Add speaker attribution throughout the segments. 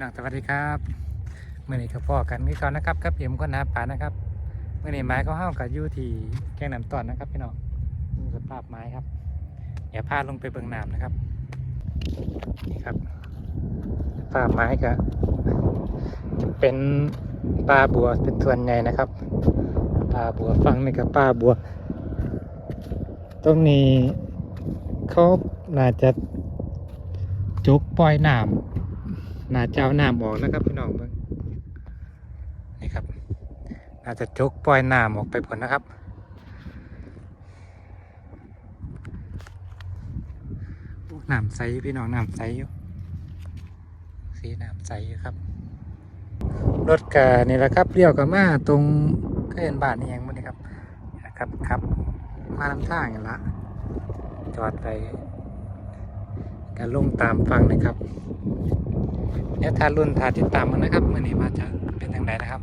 Speaker 1: น้องสวัสดีครับเมื่อนี้กับพ่อกันนี่ก่อนนะครับครับเอ็มก็นาป่านะครับเมื่อนี้ไม้เขาห้าวกับยู่ที่แกงน้ำตอนนะครับพี่น้องนี่สภาพไม้ครับอย่าพลาดลงไปเบื้องน้ำนะครับนี่ครับสภาไม้ก็เป็นปลาบัวเป็นส่วนใหญ่นะครับปลาบัวฟังนี่กับปลาบัว ตรงนี้เขาน่าจะจุกปล่อยน้ำ น่าจะเอาน้ำออกแล้วครับพี่น้องเบิ่งนี่ครับ น่าจะจกปล่อยน้ำออกไปผลนะครับ น้ำใสพี่น้องน้ำใสอยู่ สีน้ำใสอยู่ครับ รถกานี่แหละครับเลี้ยวกับมาตรงก็เห็นบ้านนี่ยังมั้นี่ครับนะครับครับ มาลำทางกันละ จอดไปกันลงตามฟังนะครับ เดี๋ยวทารุ่นทาติดตามมันนะครับมื่อนี้มาจะเป็นทางไหนนะครับ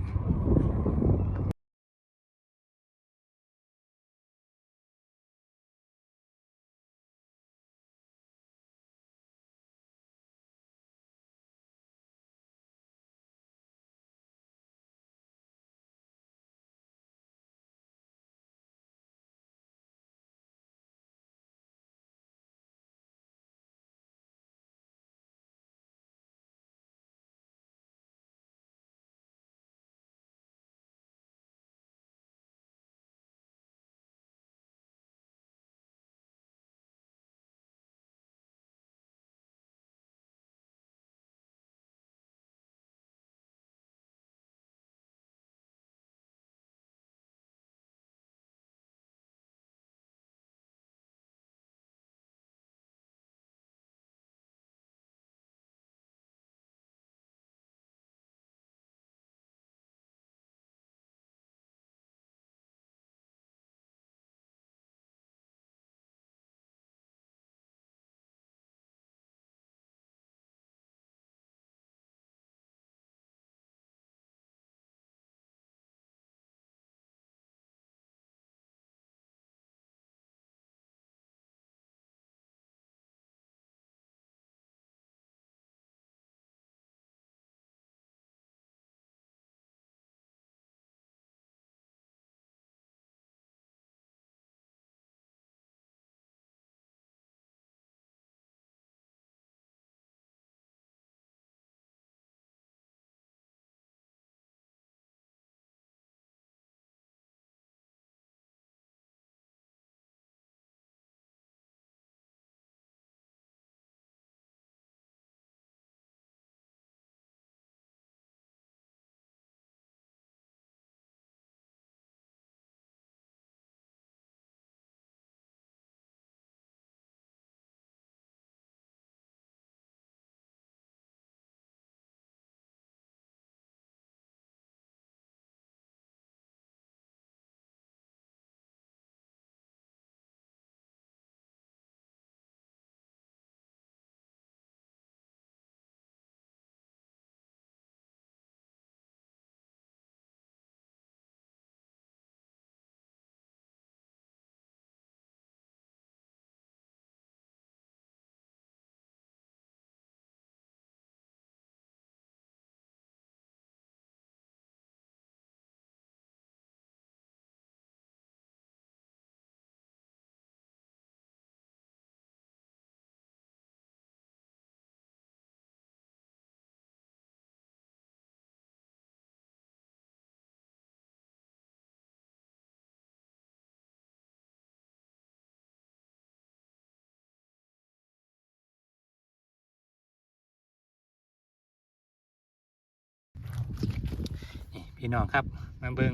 Speaker 1: พี่น้องครับ มาเบิ่ง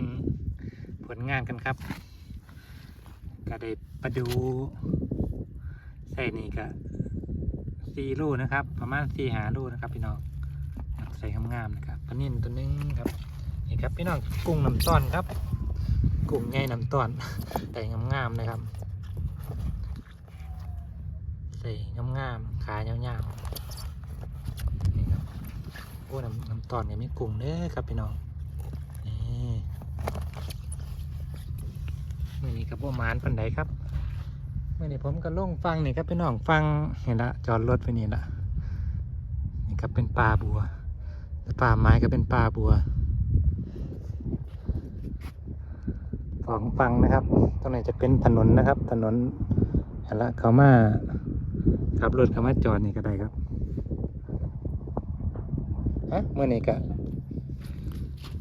Speaker 1: ผลงานกันครับก็ได้ประดูใส่นี่ก็สี่ลูกนะครับ ประมาณสี่หาลูกนะครับ พี่น้องใส่งามๆนะครับปนิ่นตัวนึงครับนี่ครับพี่น้องกุ้งน้ำต้อนครับกุ้งใหญ่น้ำต้อนใส่งามๆนะครับใส่งามๆขายาวๆนี่ครับโอ้น้ำน้ำต้อนเนี่ยมีกุ้งเด้อครับพี่น้อง นี่ มื่อนี้กับโบมานปันไดครับเมื่อนี้ผมก็ล่งฟังนี่ครับพี่น้องฟังเห็นละจอดรถไปนี่ละนี่ครับเป็นปลาบัวป่าไม้ก็เป็นป่าบัวสองฝั่งนะครับตรงไหนจะเป็นถนนนะครับ ถนนเอาละเขามาขับรถเขามาจอดนี่ก็ได้ครับฮะเมื่อนี้ก็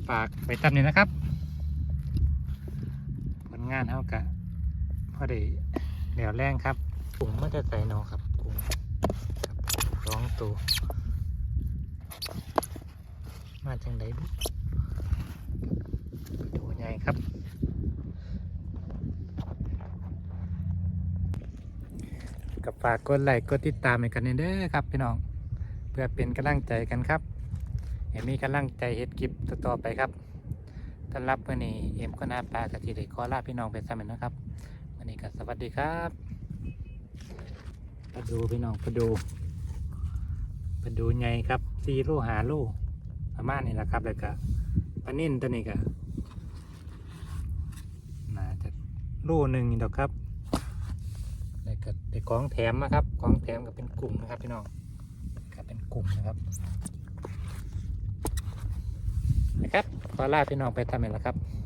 Speaker 1: ฝากไปตามนี้นะครับ งานเท่ากะพอได้เดี๋ยวแรงครับกุ้งไม่ได้ใส่นอครับกุ้งครับสองตัวมาจังไดบุตัวใหญ่ครับกับฝากกดไลค์กดติดตามให้กันเด้อครับพี่น้อง เพื่อเป็นกำลังใจกันครับให้มีกำลังใจเฮ็ดคลิปต่อไปครับ ต้อนรับวันนี้เอ็มก็นาปลากะทิได้ขอลาพี่น้องไปสมัยนะครับวันนี้ก็สวัสดีครับไปดูพี่น้องไปดูไปดูใหญ่ครับสี่โลหาโลประมาณนี้แหละครับแล้วก็ปลานิ่นตัวนี้ก็น่าจะโลหนึ่งนี่ดอกครับแล้วก็ได้ของแถมนะครับของแถมก็เป็นกลุ่มนะครับพี่น้องก็เป็นกลุ่มนะครับ ครับขอลาพี่น้องไปทำเองแล้วครับ